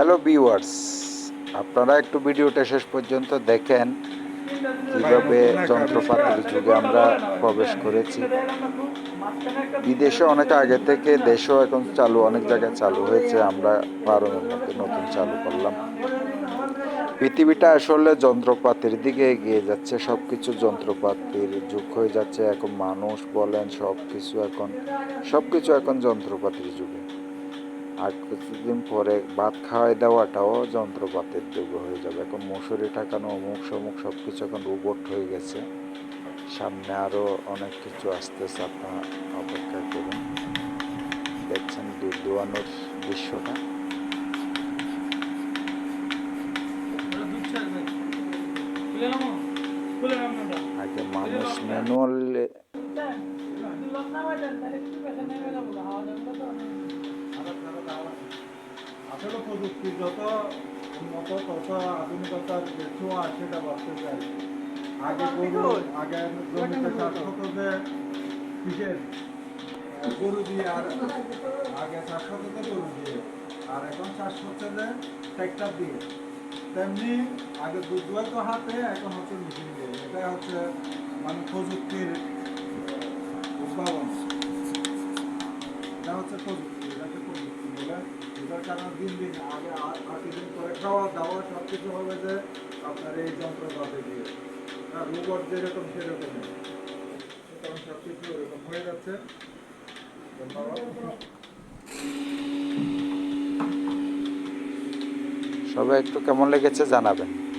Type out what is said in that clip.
Hello viewers আপনারা একটু ভিডিওটা শেষ পর্যন্ত দেখেন। কীভাবে যন্ত্রপাতির যুগে আমরা প্রবেশ করেছি। বিদেশে অনেক আগে থেকে দেশেও এখন চালু, অনেক জায়গায় চালু হয়েছে। আমরা বারোর মধ্যে নতুন চালু করলাম। পৃথিবীটা আসলে যন্ত্রপাতির দিকে এগিয়ে যাচ্ছে। সব কিছু যন্ত্রপাতির যুগ হয়ে যাচ্ছে। এখন মানুষ বলেন সব কিছু এখন সব কিছু এখন যন্ত্রপাতির যুগে। আর কিছুদিন পরে ভাত খাওয়াই দেওয়াটাও যন্ত্রপাতির যুগ হয়ে যাবে। এখন মশুরি ঠাকানো অমুক সমুক সব কিছু এখন রোবট হয়ে গেছে। সামনে আরও অনেক কিছু আসতেছে আপনারা অপেক্ষা করুন। দেখছেন দুধ দোয়ানোর দৃশ্যটা আগে মানুষ ম্যানুয়াল আসলে প্রযুক্তি যত উন্নত তত আধুনিকতার যে ছোঁয়া সেটা বাড়তে চাই। আগে গরু আগে জমিতে চাষ হতো যে কিসের? গরু দিয়ে আর আগে চাষ হতো তো গরু দিয়ে। আর এখন চাষ হচ্ছে যে ট্র্যাক্টর দিয়ে। তেমনি আগে দুধ দুয়াতো হাতে এখন হচ্ছে মেশিন দিয়ে। এটাই হচ্ছে মানে প্রযুক্তির উদ্ভাবন এটা হচ্ছে প্রযুক্তি এটাকে প্রযুক্তি বলে দিন দিন আগে খাওয়া দাওয়া সব কিছু হবে যে আপনার এই দিয়ে। আর রোবট যেরকম সেরকম সুতরাং সব কিছু ওরকম হয়ে যাচ্ছে। সবাই একটু কেমন লেগেছে জানাবেন।